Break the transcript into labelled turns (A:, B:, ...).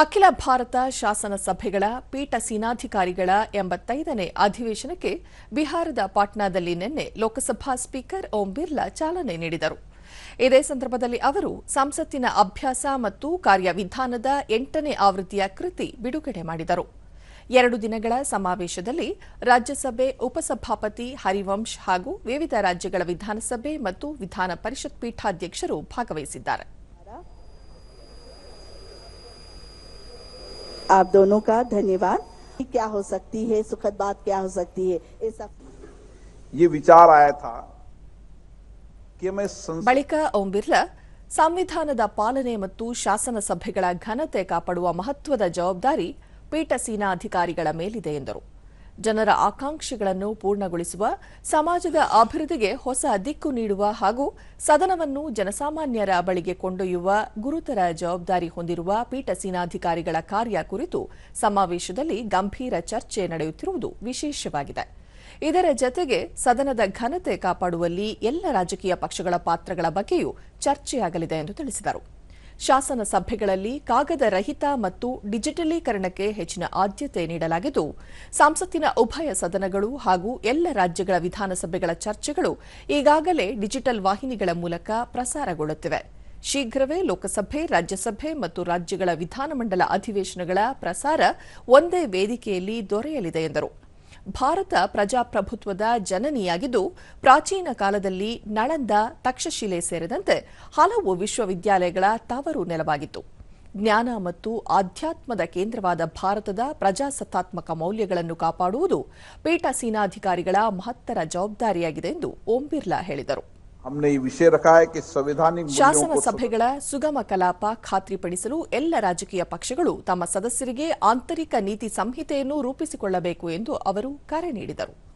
A: ಅಖಿಲ ಭಾರತ ಶಾಸನ ಸಭೆಗಳ ಪೀಠ ಸೇನಾಧಿಕಾರಿಗಳ ಎಂಬತ್ತೈದನೇ ಅಧಿವೇಶನಕ್ಕೆ ಬಿಹಾರದ ಪಾಟ್ನಾದಲ್ಲಿ ನಿನ್ನೆ ಲೋಕಸಭಾ ಸ್ಪೀಕರ್ ಓಂ ಬಿರ್ಲಾ ಚಾಲನೆ ನೀಡಿದರು. ಇದೇ ಸಂದರ್ಭದಲ್ಲಿ ಅವರು ಸಂಸತ್ತಿನ ಅಭ್ಯಾಸ ಮತ್ತು ಕಾರ್ಯವಿಧಾನದ ಎಂಟನೇ ಆವೃತ್ತಿಯ ಕೃತಿ ಬಿಡುಗಡೆ ಮಾಡಿದರು. ಎರಡು ದಿನಗಳ ಸಮಾವೇಶದಲ್ಲಿ ರಾಜ್ಯಸಭೆ, ಉಪಸಭಾಪತಿ ಹರಿವಂಶ್ ಹಾಗೂ ವಿವಿಧ ರಾಜ್ಯಗಳ ವಿಧಾನಸಭೆ ಮತ್ತು ವಿಧಾನ ಪರಿಷತ್ ಪೀಠಾಧ್ಯಕ್ಷರು ಭಾಗವಹಿಸಿದ್ದಾರೆ.
B: आप दोनों का धन्यवाद क्या हो सकती है सुखद बात क्या हो सकती है इस सब
C: ये विचार आया था कि मैं संसद
A: ಬಳಿಕ ಓಂ ಬಿರ್ಲಾ ಸಂವಿಧಾನದ ಪಾಲನೆ ಮತ್ತು ಶಾಸನ ಸಭೆಗಳ ಘನತೆ ಕಾಪಾಡುವ ಮಹತ್ವದ ಜವಾಬ್ದಾರಿ ಪೀಠ ಸೇನಾಧಿಕಾರಿಗಳ ಮೇಲಿದೆ ಎಂದರು ಜನರ ಆಕಾಂಕ್ಷೆಗಳನ್ನು ಪೂರ್ಣಗೊಳಿಸುವ, ಸಮಾಜದ ಅಭಿವೃದ್ಧಿಗೆ ಹೊಸ ದಿಕ್ಕು ನೀಡುವ ಹಾಗೂ ಸದನವನ್ನು ಜನಸಾಮಾನ್ಯರ ಬಳಿಗೆ ಕೊಂಡೊಯ್ಯುವ ಗುರುತರ ಜವಾಬ್ದಾರಿ ಹೊಂದಿರುವ ಪೀಠ ಸೇನಾಧಿಕಾರಿಗಳ ಕಾರ್ಯ ಕುರಿತು ಸಮಾವೇಶದಲ್ಲಿ ಗಂಭೀರ ಚರ್ಚೆ ನಡೆಯುತ್ತಿರುವುದು ವಿಶೇಷವಾಗಿದೆ. ಇದರ ಜತೆಗೆ ಸದನದ ಘನತೆ ಕಾಪಾಡುವಲ್ಲಿ ಎಲ್ಲ ರಾಜಕೀಯ ಪಕ್ಷಗಳ ಪಾತ್ರಗಳ ಬಗ್ಗೆಯೂ ಚರ್ಚೆಯಾಗಲಿದೆ ಎಂದು ತಿಳಿಸಿದರು. ಶಾಸನ ಸಭೆಗಳಲ್ಲಿ ಕಾಗದ ರಹಿತ ಮತ್ತು ಡಿಜಿಟಲೀಕರಣಕ್ಕೆ ಹೆಚ್ಚಿನ ಆದ್ಯತೆ ನೀಡಲಾಗಿದ್ದು, ಸಂಸತ್ತಿನ ಉಭಯ ಸದನಗಳು ಹಾಗೂ ಎಲ್ಲ ರಾಜ್ಯಗಳ ವಿಧಾನಸಭೆಗಳ ಚರ್ಚೆಗಳು ಈಗಾಗಲೇ ಡಿಜಿಟಲ್ ವಾಹಿನಿಗಳ ಮೂಲಕ ಪ್ರಸಾರಗೊಳ್ಳುತ್ತಿವೆ. ಶೀಘ್ರವೇ ಲೋಕಸಭೆ, ರಾಜ್ಯಸಭೆ ಮತ್ತು ರಾಜ್ಯಗಳ ವಿಧಾನಮಂಡಲ ಅಧಿವೇಶನಗಳ ಪ್ರಸಾರ ಒಂದೇ ವೇದಿಕೆಯಲ್ಲಿ ದೊರೆಯಲಿದೆ ಎಂದರು. ಭಾರತ ಪ್ರಜಾಪ್ರಭುತ್ವದ ಜನನಿಯಾಗಿದ್ದು, ಪ್ರಾಚೀನ ಕಾಲದಲ್ಲಿ ನಳಂದ, ತಕ್ಷಶಿಲೆ ಸೇರಿದಂತೆ ಹಲವು ವಿಶ್ವವಿದ್ಯಾಲಯಗಳ ತವರು ನೆಲವಾಗಿತ್ತು. ಜ್ಞಾನ ಮತ್ತು ಆಧ್ಯಾತ್ಮದ ಕೇಂದ್ರವಾದ ಭಾರತದ ಪ್ರಜಾಸತ್ತಾತ್ಮಕ ಮೌಲ್ಯಗಳನ್ನು ಕಾಪಾಡುವುದು ಪೀಠ ಸೇನಾಧಿಕಾರಿಗಳ ಮಹತ್ತರ ಜವಾಬ್ದಾರಿಯಾಗಿದೆ ಎಂದು ಓಂ ಬಿರ್ಲಾ ಹೇಳಿದರು. ಶಾಸನ ಸಭೆಗಳ ಸುಗಮ ಕಲಾಪ ಖಾತ್ರಿಪಡಿಸಲು ಎಲ್ಲ ರಾಜಕೀಯ ಪಕ್ಷಗಳು ತಮ್ಮ ಸದಸ್ಯರಿಗೆ ಆಂತರಿಕ ನೀತಿ ಸಂಹಿತೆಯನ್ನು ರೂಪಿಸಿಕೊಳ್ಳಬೇಕು ಎಂದು ಅವರು ಕರೆ ನೀಡಿದರು.